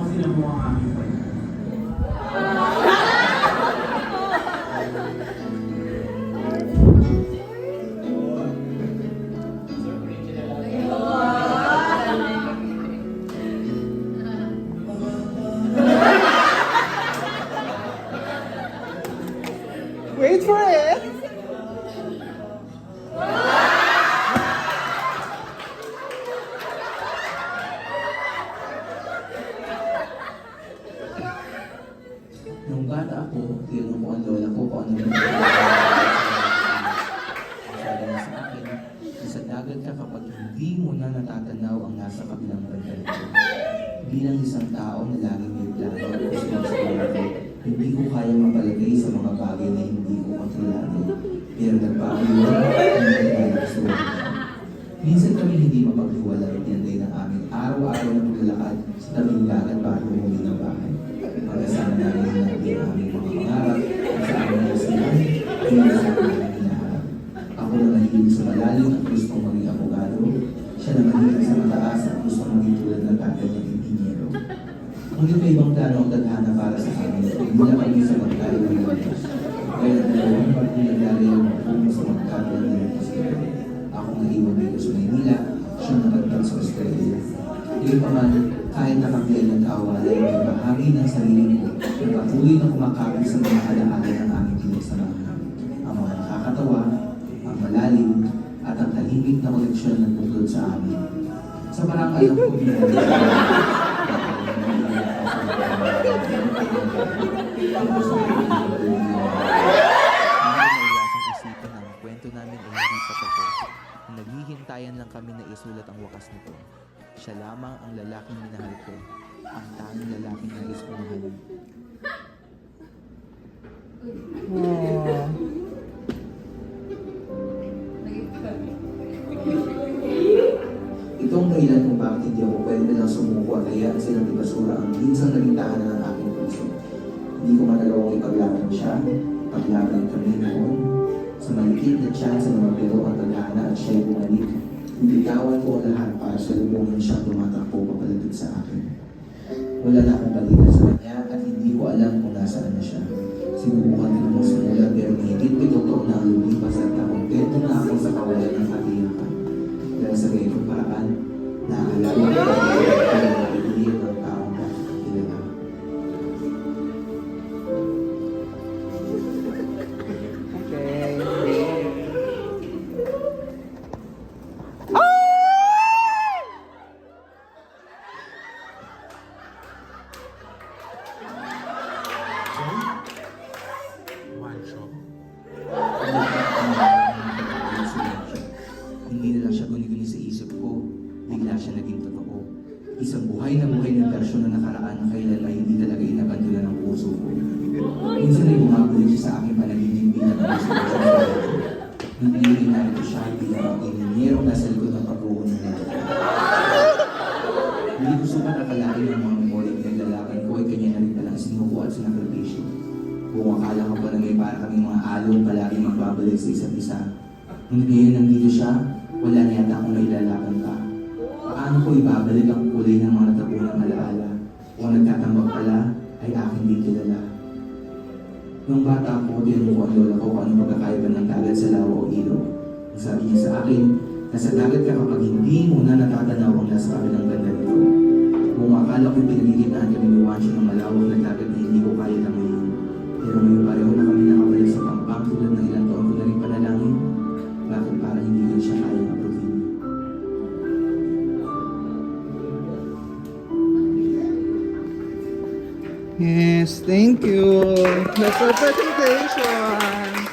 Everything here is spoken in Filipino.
kasi namuha kami pa yun. Ah, tinanong ko ang lola ko kung ano yung sabi niya sa akin, sa dagat ka kapag hindi mo na natatanaw ang nasa kabilang banda nito. Bilang isang tao na laging may plano at responsibility, hindi ko kaya mapalagay sa mga bagay na hindi ko kontrolado. Pero nagpapaliwan, hindi ko kaya. Minsan kami hindi mapaghiwalay, tinday ng amin araw-araw na paglalakad sa Na nahilig sa malalim at gustong maging abogado. Siya na mahilig sa mataas at gustong maging tulad ng tatay niyang inhinyero. Ngunit may ibang plano ang tadhana para sa amin. Hindi na kami sa magkano ng Diyos. Kaya dalawang pagpilagari ang puno sa magkano ng Diyos. Ako nga iwan dito sa Maynila, siya naman sa Australia. Ngayon pa man, kahit nakapilay ng kawalay, may bahagi ng sarili ko na patuloy na kumakapit sa mga alaala ng aming pinagsamahan. Ang mga nakakatawa, ang malalim, at ang tahimik na koleksyon ng tungkol sa amin. Sa parang alam ko, tapos. Naghihintayan lang kami na isulat ang wakas nito. Siya lamang ang lalaking minahal ko. Ang tanging lalaking nais kong mahalin. Dahilan kung bakit hindi ako pwede na lang sumuko at hayaan silang ibasura ang minsang naging tahanan ng aking puso. Hindi ko manalawang ipaglaban siya, paglaban kami noon. Sa malikit na chance na mabiro ang tadhana at siya'y bumalik, Bitawan ko ang lahat para sa lubungin siyang tumatakbo papalapit sa akin. Wala na akong balita sa kanya at hindi ko alam kung nasaan na siya. Sinubukan ko mo simula pero mahigit ko totoo na ang lumipas at nakontento na ako sa kawalan ng katiyakan. Dahil sa ganitong paraan, Nada. Bigla siya naging totoo. Isang buhay na buhay ng versyon na nakaraan na kailan ay hindi talaga inabandula ng puso ko. Minsan ay bumabalik siya sa aking panaginip bilang siya. Hindi rin narito siya bilang ang ininyerong nasa likod ng pag-uho niya. Hindi ko sukat akalain ng mga memorya pinaglalakan ko ay kanya na rin palang sinuko at sinakripisyo. Kung akala ko pa na may para kaming mga along palagi magbabalik sa isa't isa. Ngunit ngayon nandito siya, wala na yata akong nailalaban pa. Paano ko ibabalik ang kulay ng mga natapunang alaala? Kung nagtatambak pala, ay aking di kilala. Nung bata ako, tinanong ko ang lola ko kung ano magkakaiba ng dagat sa lawa o ilog. Ang sabi niya sa akin, nasa dagat ka kapag hindi mo na natatanaw ang nasa kabilang banda nito. Kung akala ko pinagigitnaan kami ni Juancho ng malawak na dagat na hindi ko kaya langayin. Pero ngayon pareho Yes, thank you. That's our presentation.